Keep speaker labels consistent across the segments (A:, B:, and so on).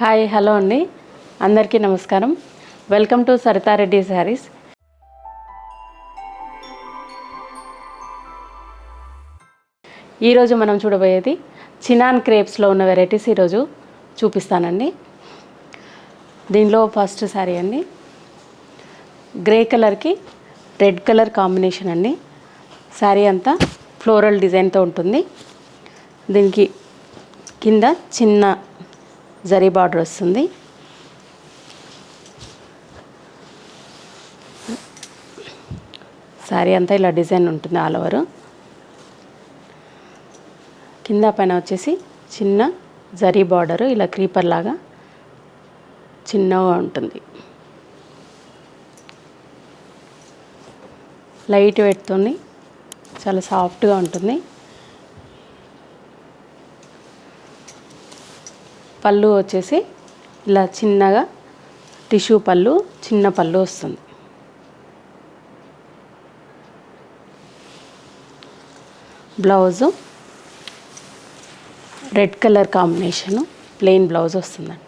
A: Hi hello అండి. అందరికీ నమస్కారం. Welcome to Saritha Reddy saris. ఈరోజు మనం చూడబోయేది చినాన్ క్రేప్స్లో ఉన్న వెరైటీస్ ఈరోజు చూపిస్తానండి. దీనిలో ఫస్ట్ శారీ అండి. గ్రే కలర్కి రెడ్ కలర్ కాంబినేషన్ అండి. శారీ అంతా ఫ్లోరల్ డిజైన్తో ఉంటుంది. దీనికి కింద చిన్న జరీ బార్డర్ వస్తుంది. శారీ అంతా ఇలా డిజైన్ ఉంటుంది ఆల్ ఓవర్. కింద పైన వచ్చేసి చిన్న జరీ బార్డరు ఇలా క్రీపర్ లాగా చిన్నగా ఉంటుంది. లైట్ వెయిట్తోని చాలా సాఫ్ట్గా ఉంటుంది. పళ్ళు వచ్చేసి ఇలా చిన్నగా టిష్యూ పళ్ళు చిన్న పళ్ళు వస్తుంది. Blouse red colour combination plain blouse వస్తుందండి.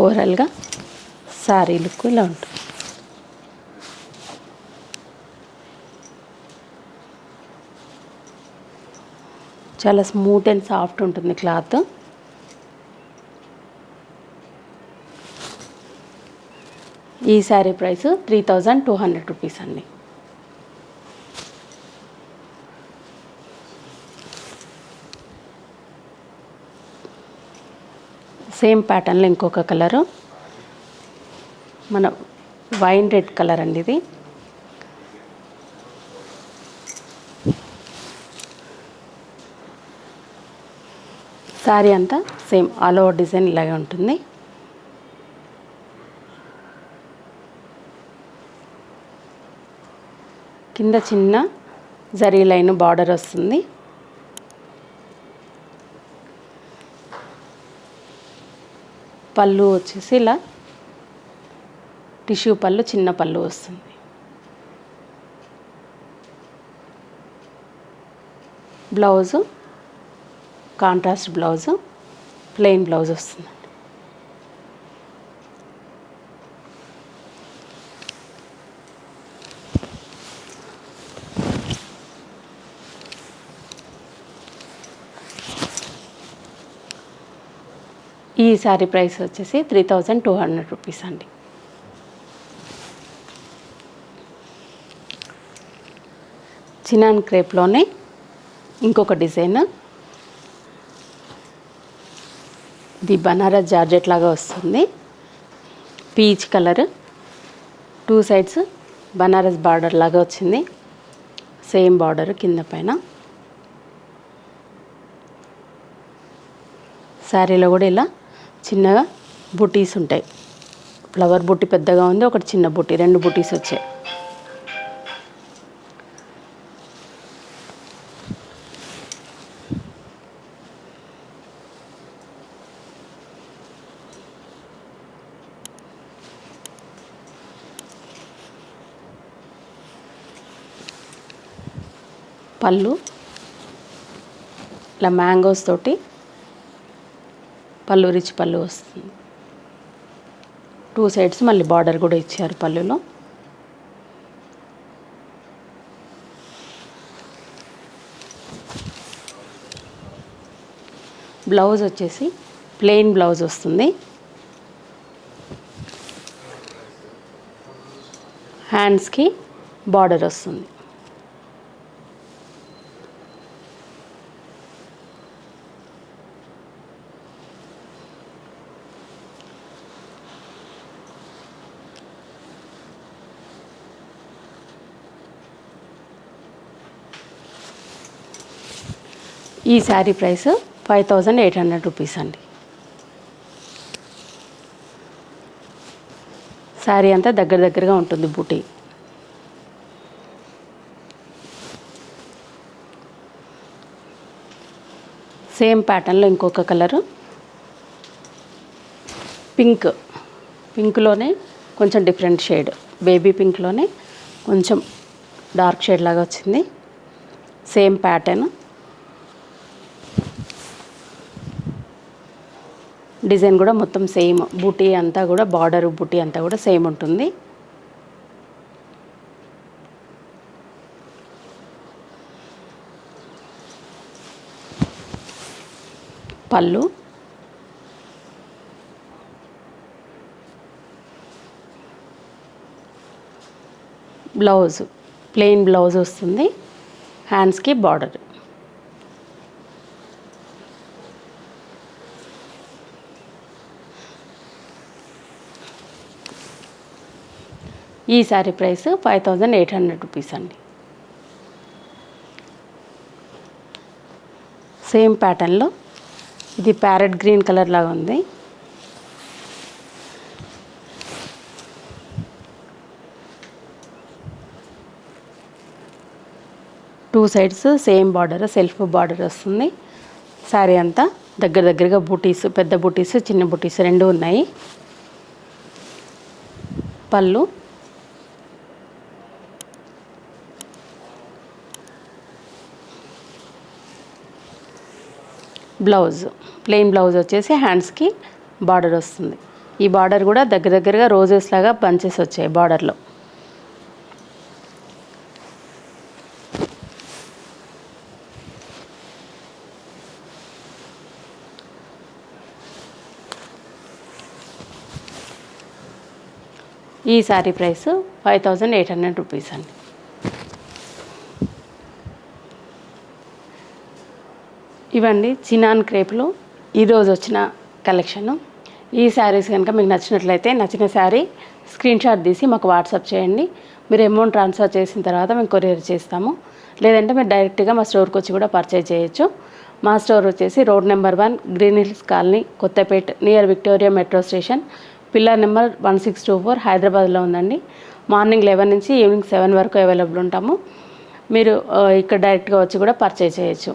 A: ఓవరాల్గా శారీ లుక్ ఇలా ఉంటుంది. చాలా స్మూత్ అండ్ సాఫ్ట్ ఉంటుంది క్లాత్. ఈ sari price three thousand two hundred rupees అండి. సేమ్ ప్యాటర్న్లో ఇంకొక కలరు మన వైన్ రెడ్ కలర్ అండి ఇది. శారీ అంతా సేమ్ ఆల్ ఓవర్ డిజైన్ ఇలాగే ఉంటుంది. కింద చిన్న జరీ లైన్ బార్డర్ వస్తుంది. పళ్ళు వచ్చేసి ఇలా టిష్యూ పళ్ళు చిన్న పళ్ళు వస్తుంది. Blouse contrast blouse plain blouse వస్తుంది. ఈ శారీ ప్రైస్ వచ్చేసి three thousand two hundred rupees అండి. చినాన్ క్రేప్లోనే ఇంకొక డిజైన్ ఇది బనారస్ జార్జెట్ లాగా వస్తుంది. Peach colour. Two sides Banaras border లాగా వచ్చింది. సేమ్ బార్డర్ కింద పైన. శారీలో కూడా ఇలా చిన్నగా బుటీస్ ఉంటాయి. ఫ్లవర్ బుట్టి పెద్దగా ఉంది ఒకటి చిన్న బుట్టి రెండు బుటీస్ వచ్చాయి. పళ్ళు ఇలా మ్యాంగోస్ తోటి పళ్ళు రిచ్ పళ్ళు వస్తుంది. టూ సైడ్స్ మళ్ళీ బార్డర్ కూడా ఇచ్చారు పళ్ళులో. బ్లౌజ్ వచ్చేసి ప్లెయిన్ బ్లౌజ్ వస్తుంది. హ్యాండ్స్కి బార్డర్ వస్తుంది. ఈ sari price five thousand eight hundred rupees అండి. శారీ అంతా దగ్గర దగ్గరగా ఉంటుంది బూటీ. సేమ్ ప్యాటర్న్లో ఇంకొక కలరు. పింక్ పింక్లోనే కొంచెం డిఫరెంట్ షేడ్ బేబీ పింక్లోనే కొంచెం డార్క్ షేడ్ లాగా వచ్చింది. Same pattern. డిజైన్ కూడా మొత్తం సేమ్. బూటీ అంతా కూడా బార్డర్ బూటీ అంతా కూడా సేమ్ ఉంటుంది. పళ్ళు. బ్లౌజ్ ప్లెయిన్ బ్లౌజ్ వస్తుంది. హ్యాండ్స్కి బార్డర్. ఈ sari price five thousand eight hundred rupees అండి. సేమ్ ప్యాటర్న్లో ఇది ప్యారెట్ గ్రీన్ కలర్ లాగా ఉంది. Two sides same border self border వస్తుంది. శారీ అంతా దగ్గర దగ్గరగా బూటీస్ పెద్ద బూటీస్ చిన్న బూటీస్ రెండు ఉన్నాయి. పళ్ళు బ్లౌజ్ ప్లెయిన్ బ్లౌజ్ వచ్చేసి హ్యాండ్స్కి బార్డర్ వస్తుంది. ఈ బార్డర్ కూడా దగ్గర దగ్గరగా రోజెస్ లాగా బంచెస్ వచ్చాయి బార్డర్లో. ఈ sari price five thousand eight hundred rupees అండి. ఇవండి చినాన్ క్రేప్లో. ఈరోజు వచ్చిన కలెక్షను. ఈ శారీస్ కనుక మీకు నచ్చినట్లయితే నచ్చిన శారీ స్క్రీన్ షాట్ తీసి మాకు వాట్సాప్ చేయండి. మీరు అమౌంట్ ట్రాన్స్ఫర్ చేసిన తర్వాత మేము కొరియర్ చేస్తాము. లేదంటే మీరు డైరెక్ట్గా మా స్టోర్కి వచ్చి కూడా పర్చేజ్ చేయొచ్చు. మా స్టోర్ వచ్చేసి road number one green hills colony Kothapet near Victoria metro station. Pillar number one six two four హైదరాబాద్లో ఉందండి. మార్నింగ్ లెవెన్ నుంచి ఈవినింగ్ సెవెన్ వరకు అవైలబుల్ ఉంటాము. మీరు ఇక్కడ డైరెక్ట్గా వచ్చి కూడా పర్చేజ్ చేయొచ్చు.